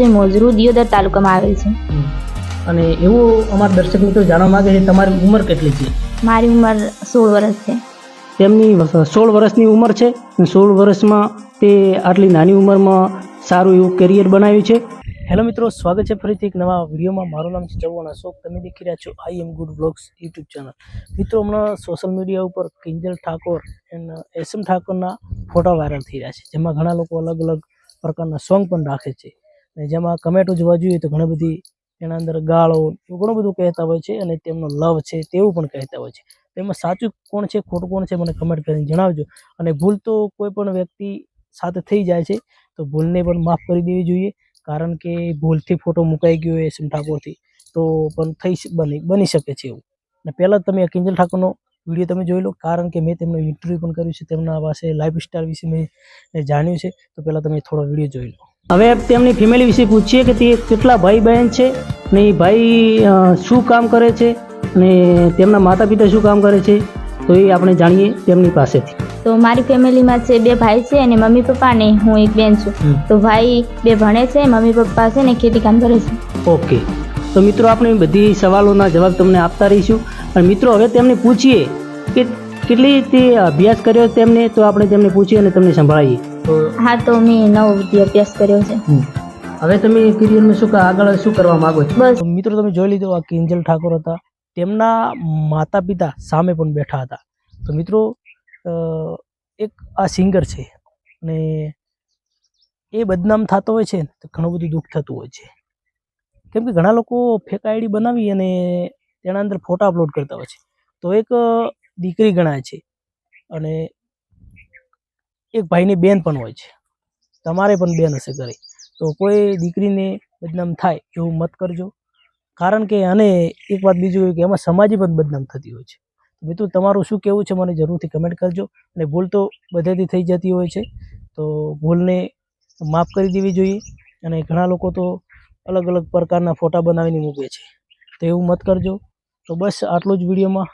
જે મોજરૂ દિયોદર તાલુકામાં આવેલ છે. અને એવું અમારા દર્શક મિત્રો જાણવા માંગે છે તમારી ઉંમર કેટલી છે? મારી ઉંમર સોળ વર્ષ છે. તેમની સોળ વર્ષની ઉંમર છે અને સોળ વર્ષમાં તે આટલી નાની ઉંમરમાં સારું એવું કેરિયર બનાવ્યું છે. હેલો મિત્રો સ્વાગત છે ફરીથી એક નવા વિડીયોમાં. મારું નામ છે ચૌહાણ અશોક. તમે દેખી રહ્યા છો I am good blogs YouTube channel મિત્રો હમણાં સોશિયલ મીડિયા ઉપર Kinjal Thakor and S M ઠાકોરના ફોટા વાયરલ થઈ રહ્યા છે જેમાં ઘણા લોકો અલગ અલગ પ્રકારના સોંગ પણ રાખે છે. અને જેમાં કમેન્ટો જોવા જોઈએ તો ઘણી બધી એના અંદર ગાળો એવું ઘણું બધું કહેતા હોય છે અને તેમનો લવ છે તેવું પણ કહેતા હોય છે. તેમાં સાચું કોણ છે, ખોટું કોણ છે મને કમેન્ટ કરીને જણાવજો. અને ભૂલ તો કોઈ પણ વ્યક્તિ સાથે થઈ જાય છે તો ભૂલને પણ માફ કરી દેવી જોઈએ. કારણ કે ભૂલથી ફોટો મુકાઈ ગયો હોય સિમ ઠાકોરથી, તો પણ થઈ બની બની શકે છે એવું. અને પહેલાં તમે કિંજલ ઠાકોરનો વીડિયો તમે જોઈ લો, કારણ કે મેં તેમનું ઇન્ટરવ્યૂ પણ કર્યું છે, તેમના પાસે લાઈફ સ્ટાઇલ વિશે મેં જાણ્યું છે, તો પહેલાં તમે થોડો વીડિયો જોઈ લો. હવે તેમની ફેમિલી વિશે પૂછીએ કે તે કેટલા ભાઈ બહેન છે ને એ ભાઈ શું કામ કરે છે ને તેમના માતા પિતા શું કામ કરે છે તો એ આપણે જાણીએ તેમની પાસેથી. તો મારી ફેમિલીમાં છે બે ભાઈ છે અને મમ્મી પપ્પા ને હું એક બેન છું. તો ભાઈ બે ભણે છે મમ્મી પપ્પા છે ને ખેતી કામ કરે છે. ઓકે. તો મિત્રો આપણે બધી સવાલોના જવાબ તમને આપતા રહીશું. અને મિત્રો હવે તેમને પૂછીએ કે કેટલી તે અભ્યાસ કર્યો તેમને તો આપણે તેમને પૂછીએ અને તમને સંભળાવીએ. હા તો મેં નવ સુધી અભ્યાસ કર્યો છે. હવે તમે કરિયરમાં શું આગળ શું કરવા માંગો છો? બસ. મિત્રો તમે જોઈ લીધો આ કિંજલ ઠાકોર હતા. તેમના માતા પિતા સામે પણ બેઠા હતા. તો મિત્રો એક આ સિંગર છે અને એ બદનામ થતો હોય છે ને તો ઘણું બધું દુઃખ થતું હોય છે. કેમ કે ઘણા લોકો ફેક આઈડી બનાવી અને તેના અંદર ફોટા અપલોડ કરતા હોય છે. તો એક દીકરી ગણાય છે અને એક ભાઈની બેન પણ હોય છે. તમારે પણ બેન હશે ઘરે. તો કોઈ દીકરીને બદનામ થાય એવું મત કરજો. કારણ કે અને એક વાત બીજું કે એમાં સમાજે પણ બદનામ થતી હોય છે. મિત્રો, તમારું શું કહેવું છે મને જરૂરથી કમેન્ટ કરજો. અને ભૂલ તો બધેથી થઈ જતી હોય છે. તો ભૂલને માફ કરી દેવી જોઈએ. અને ઘણા લોકો તો અલગ અલગ પ્રકારના ફોટા બનાવીને મૂકે છે. તો એવું મત કરજો. તો બસ આટલું જ વિડીયોમાં.